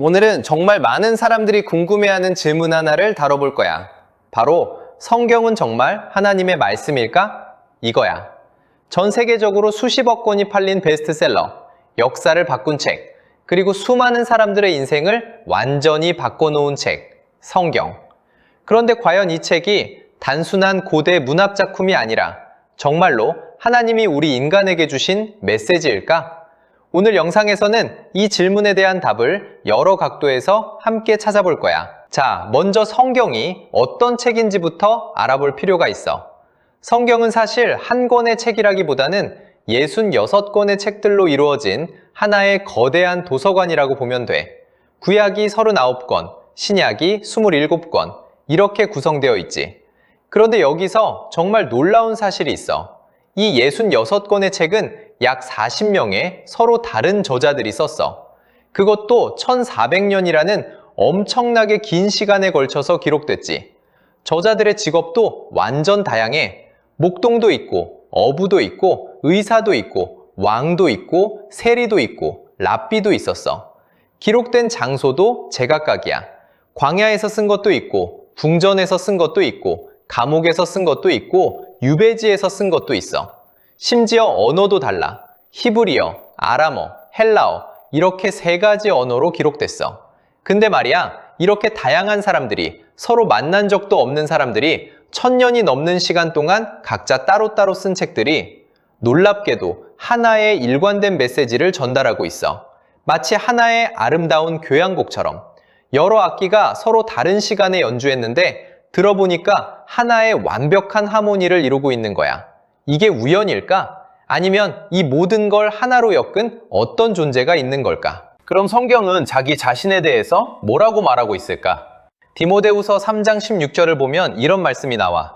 오늘은 정말 많은 사람들이 궁금해하는 질문 하나를 다뤄볼 거야. 바로 성경은 정말 하나님의 말씀일까? 이거야. 전 세계적으로 수십억 권이 팔린 베스트셀러, 역사를 바꾼 책, 그리고 수많은 사람들의 인생을 완전히 바꿔놓은 책, 성경. 그런데 과연 이 책이 단순한 고대 문학 작품이 아니라 정말로 하나님이 우리 인간에게 주신 메시지일까? 오늘 영상에서는 이 질문에 대한 답을 여러 각도에서 함께 찾아볼 거야. 자, 먼저 성경이 어떤 책인지부터 알아볼 필요가 있어. 성경은 사실 한 권의 책이라기보다는 66권의 책들로 이루어진 하나의 거대한 도서관이라고 보면 돼. 구약이 39권, 신약이 27권, 이렇게 구성되어 있지. 그런데 여기서 정말 놀라운 사실이 있어. 이 66권의 책은 약 40명의 서로 다른 저자들이 썼어. 그것도 1400년이라는 엄청나게 긴 시간에 걸쳐서 기록됐지. 저자들의 직업도 완전 다양해. 목동도 있고, 어부도 있고, 의사도 있고, 왕도 있고, 세리도 있고, 랍비도 있었어. 기록된 장소도 제각각이야. 광야에서 쓴 것도 있고, 궁전에서 쓴 것도 있고, 감옥에서 쓴 것도 있고, 유배지에서 쓴 것도 있어. 심지어 언어도 달라. 히브리어, 아람어, 헬라어, 이렇게 세 가지 언어로 기록됐어. 근데 말이야, 이렇게 다양한 사람들이 서로 만난 적도 없는 사람들이 천 년이 넘는 시간 동안 각자 따로따로 쓴 책들이 놀랍게도 하나의 일관된 메시지를 전달하고 있어. 마치 하나의 아름다운 교향곡처럼 여러 악기가 서로 다른 시간에 연주했는데 들어보니까 하나의 완벽한 하모니를 이루고 있는 거야. 이게 우연일까? 아니면 이 모든 걸 하나로 엮은 어떤 존재가 있는 걸까? 그럼 성경은 자기 자신에 대해서 뭐라고 말하고 있을까? 디모데후서 3장 16절을 보면 이런 말씀이 나와.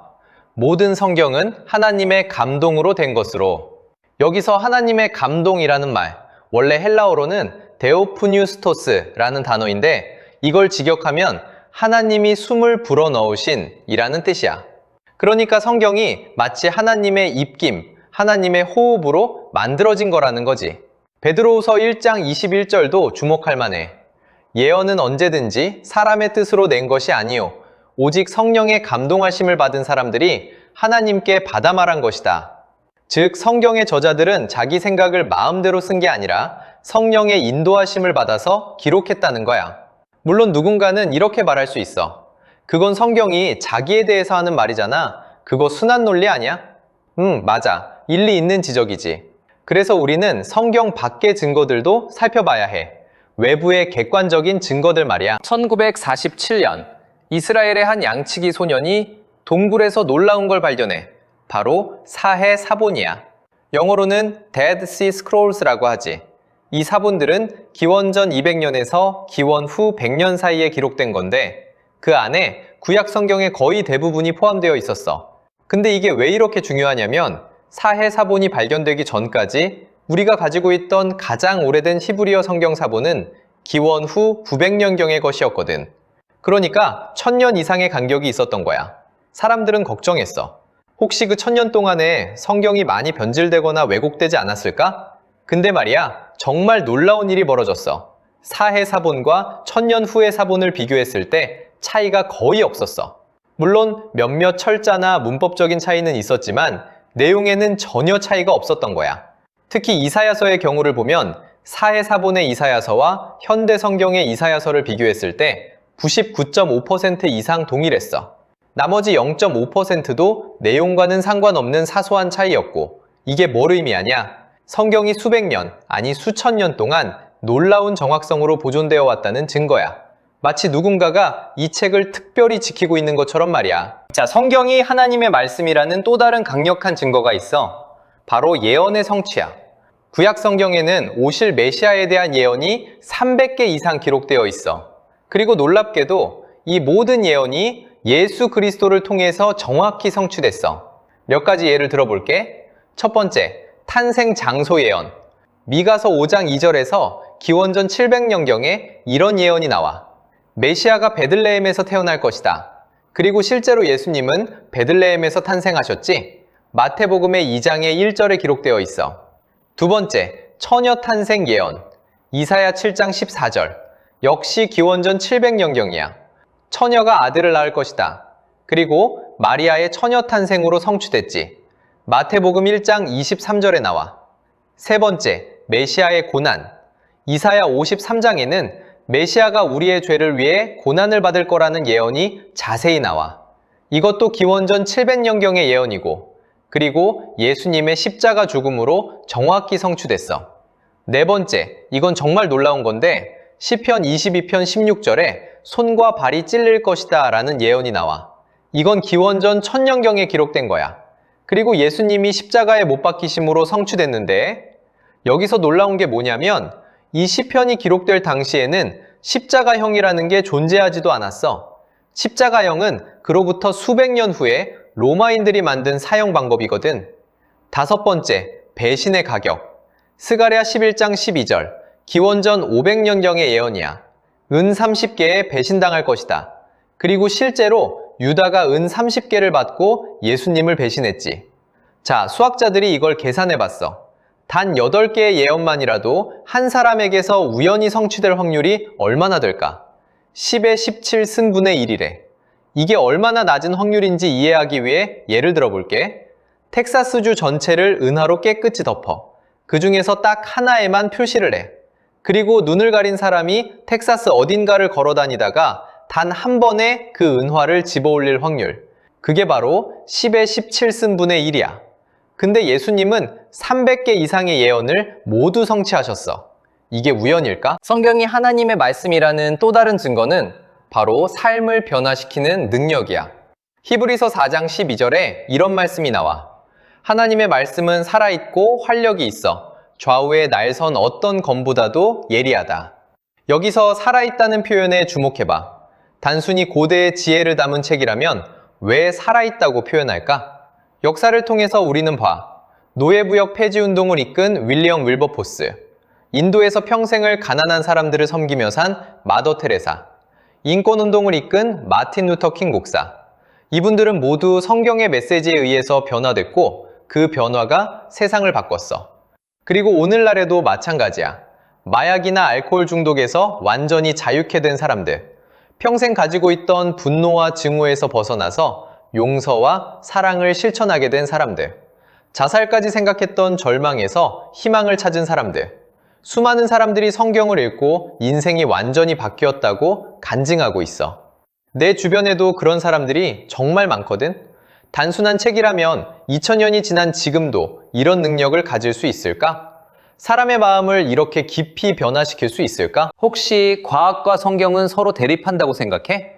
모든 성경은 하나님의 감동으로 된 것으로. 여기서 하나님의 감동이라는 말, 원래 헬라어로는 데오프뉴스토스라는 단어인데 이걸 직역하면 하나님이 숨을 불어 넣으신 이라는 뜻이야. 그러니까 성경이 마치 하나님의 입김, 하나님의 호흡으로 만들어진 거라는 거지. 베드로후서 1장 21절도 주목할 만해. 예언은 언제든지 사람의 뜻으로 낸 것이 아니요 오직 성령의 감동하심을 받은 사람들이 하나님께 받아 말한 것이다. 즉 성경의 저자들은 자기 생각을 마음대로 쓴 게 아니라 성령의 인도하심을 받아서 기록했다는 거야. 물론 누군가는 이렇게 말할 수 있어. 그건 성경이 자기에 대해서 하는 말이잖아. 그거 순환 논리 아니야? 응, 맞아. 일리 있는 지적이지. 그래서 우리는 성경 밖의 증거들도 살펴봐야 해. 외부의 객관적인 증거들 말이야. 1947년 이스라엘의 한 양치기 소년이 동굴에서 놀라운 걸 발견해. 바로 사해 사본이야. 영어로는 Dead Sea Scrolls라고 하지. 이 사본들은 기원전 200년에서 기원 후 100년 사이에 기록된 건데 그 안에 구약 성경의 거의 대부분이 포함되어 있었어. 근데 이게 왜 이렇게 중요하냐면 사해 사본이 발견되기 전까지 우리가 가지고 있던 가장 오래된 히브리어 성경 사본은 기원 후 900년경의 것이었거든. 그러니까 1000년 이상의 간격이 있었던 거야. 사람들은 걱정했어. 혹시 그 1000년 동안에 성경이 많이 변질되거나 왜곡되지 않았을까? 근데 말이야, 정말 놀라운 일이 벌어졌어. 사해 사본과 1000년 후의 사본을 비교했을 때 차이가 거의 없었어. 물론 몇몇 철자나 문법적인 차이는 있었지만 내용에는 전혀 차이가 없었던 거야. 특히 이사야서의 경우를 보면 사해 사본의 이사야서와 현대 성경의 이사야서를 비교했을 때 99.5% 이상 동일했어. 나머지 0.5%도 내용과는 상관없는 사소한 차이였고 이게 뭘 의미하냐? 성경이 수백 년, 아니 수천 년 동안 놀라운 정확성으로 보존되어 왔다는 증거야. 마치 누군가가 이 책을 특별히 지키고 있는 것처럼 말이야. 자, 성경이 하나님의 말씀이라는 또 다른 강력한 증거가 있어. 바로 예언의 성취야. 구약 성경에는 오실 메시아에 대한 예언이 300개 이상 기록되어 있어. 그리고 놀랍게도 이 모든 예언이 예수 그리스도를 통해서 정확히 성취됐어. 몇 가지 예를 들어볼게. 첫 번째, 탄생 장소 예언. 미가서 5장 2절에서 기원전 700년경에 이런 예언이 나와. 메시아가 베들레헴에서 태어날 것이다. 그리고 실제로 예수님은 베들레헴에서 탄생하셨지? 마태복음의 2장의 1절에 기록되어 있어. 두 번째, 처녀 탄생 예언. 이사야 7장 14절. 역시 기원전 700년경이야. 처녀가 아들을 낳을 것이다. 그리고 마리아의 처녀 탄생으로 성취됐지. 마태복음 1장 23절에 나와. 세 번째, 메시아의 고난. 이사야 53장에는 메시아가 우리의 죄를 위해 고난을 받을 거라는 예언이 자세히 나와. 이것도 기원전 700년경의 예언이고, 그리고 예수님의 십자가 죽음으로 정확히 성취됐어. 네 번째, 이건 정말 놀라운 건데, 시편 22편 16절에 손과 발이 찔릴 것이다 라는 예언이 나와. 이건 기원전 천년경에 기록된 거야. 그리고 예수님이 십자가에 못 박히심으로 성취됐는데, 여기서 놀라운 게 뭐냐면, 이 시편이 기록될 당시에는 십자가형이라는 게 존재하지도 않았어. 십자가형은 그로부터 수백 년 후에 로마인들이 만든 사형 방법이거든. 다섯 번째, 배신의 가격. 스가랴 11장 12절. 기원전 500년경의 예언이야. 은 30개에 배신당할 것이다. 그리고 실제로 유다가 은 30개를 받고 예수님을 배신했지. 자, 수학자들이 이걸 계산해 봤어. 단 8개의 예언만이라도 한 사람에게서 우연히 성취될 확률이 얼마나 될까? 10의 17 승분의 1이래. 이게 얼마나 낮은 확률인지 이해하기 위해 예를 들어 볼게. 텍사스주 전체를 은하로 깨끗이 덮어. 그 중에서 딱 하나에만 표시를 해. 그리고 눈을 가린 사람이 텍사스 어딘가를 걸어 다니다가 단 한 번에 그 은화를 집어 올릴 확률. 그게 바로 10의 17승분의 1이야. 근데 예수님은 300개 이상의 예언을 모두 성취하셨어. 이게 우연일까? 성경이 하나님의 말씀이라는 또 다른 증거는 바로 삶을 변화시키는 능력이야. 히브리서 4장 12절에 이런 말씀이 나와. 하나님의 말씀은 살아있고 활력이 있어 좌우에 날선 어떤 검보다도 예리하다. 여기서 살아있다는 표현에 주목해봐. 단순히 고대의 지혜를 담은 책이라면 왜 살아있다고 표현할까? 역사를 통해서 우리는 봐. 노예부역 폐지 운동을 이끈 윌리엄 윌버포스. 인도에서 평생을 가난한 사람들을 섬기며 산 마더 테레사. 인권 운동을 이끈 마틴 루터 킹 목사. 이분들은 모두 성경의 메시지에 의해서 변화됐고 그 변화가 세상을 바꿨어. 그리고 오늘날에도 마찬가지야. 마약이나 알코올 중독에서 완전히 자유케 된 사람들. 평생 가지고 있던 분노와 증오에서 벗어나서 용서와 사랑을 실천하게 된 사람들. 자살까지 생각했던 절망에서 희망을 찾은 사람들. 수많은 사람들이 성경을 읽고 인생이 완전히 바뀌었다고 간증하고 있어. 내 주변에도 그런 사람들이 정말 많거든. 단순한 책이라면 2000년이 지난 지금도 이런 능력을 가질 수 있을까? 사람의 마음을 이렇게 깊이 변화시킬 수 있을까? 혹시 과학과 성경은 서로 대립한다고 생각해?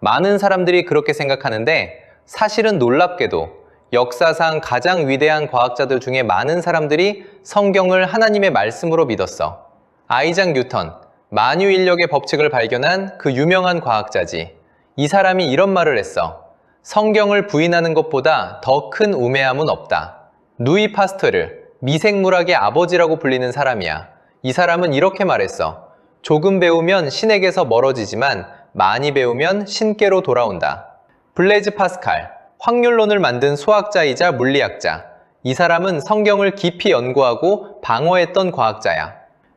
많은 사람들이 그렇게 생각하는데 사실은 놀랍게도 역사상 가장 위대한 과학자들 중에 많은 사람들이 성경을 하나님의 말씀으로 믿었어. 아이작 뉴턴, 만유 인력의 법칙을 발견한 그 유명한 과학자지. 이 사람이 이런 말을 했어. 성경을 부인하는 것보다 더 큰 우매함은 없다. 누이 파스트르, 미생물학의 아버지라고 불리는 사람이야. 이 사람은 이렇게 말했어. 조금 배우면 신에게서 멀어지지만 많이 배우면 신께로 돌아온다. 블레즈 파스칼, 확률론을 만든 수학자이자 물리학자. 이 사람은 성경을 깊이 연구하고 방어했던 과학자야.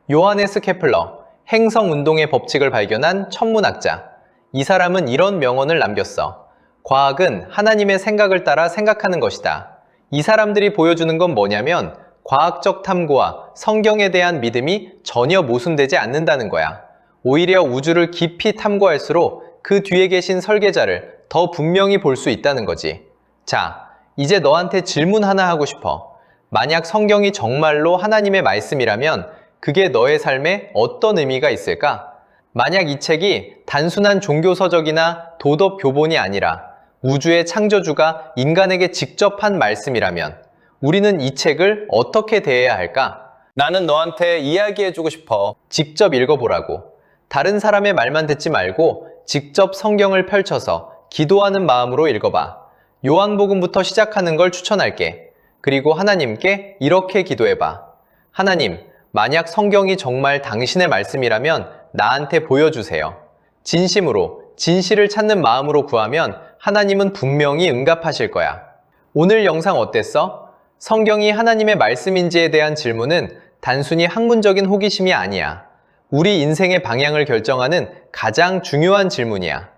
요하네스 케플러, 행성 운동의 법칙을 발견한 천문학자. 이 사람은 이런 명언을 남겼어. 과학은 하나님의 생각을 따라 생각하는 것이다. 이 사람들이 보여주는 건 뭐냐면 과학적 탐구와 성경에 대한 믿음이 전혀 모순되지 않는다는 거야. 오히려 우주를 깊이 탐구할수록 그 뒤에 계신 설계자를 더 분명히 볼 수 있다는 거지. 자, 이제 너한테 질문 하나 하고 싶어. 만약 성경이 정말로 하나님의 말씀이라면 그게 너의 삶에 어떤 의미가 있을까? 만약 이 책이 단순한 종교서적이나 도덕 교본이 아니라 우주의 창조주가 인간에게 직접 한 말씀이라면 우리는 이 책을 어떻게 대해야 할까? 나는 너한테 이야기해주고 싶어. 직접 읽어보라고. 다른 사람의 말만 듣지 말고 직접 성경을 펼쳐서 기도하는 마음으로 읽어봐. 요한복음부터 시작하는 걸 추천할게. 그리고 하나님께 이렇게 기도해봐. 하나님, 만약 성경이 정말 당신의 말씀이라면 나한테 보여주세요. 진심으로, 진실을 찾는 마음으로 구하면 하나님은 분명히 응답하실 거야. 오늘 영상 어땠어? 성경이 하나님의 말씀인지에 대한 질문은 단순히 학문적인 호기심이 아니야. 우리 인생의 방향을 결정하는 가장 중요한 질문이야.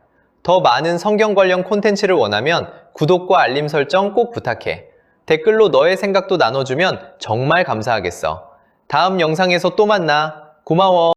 더 많은 성경 관련 콘텐츠를 원하면 구독과 알림 설정 꼭 부탁해. 댓글로 너의 생각도 나눠주면 정말 감사하겠어. 다음 영상에서 또 만나. 고마워.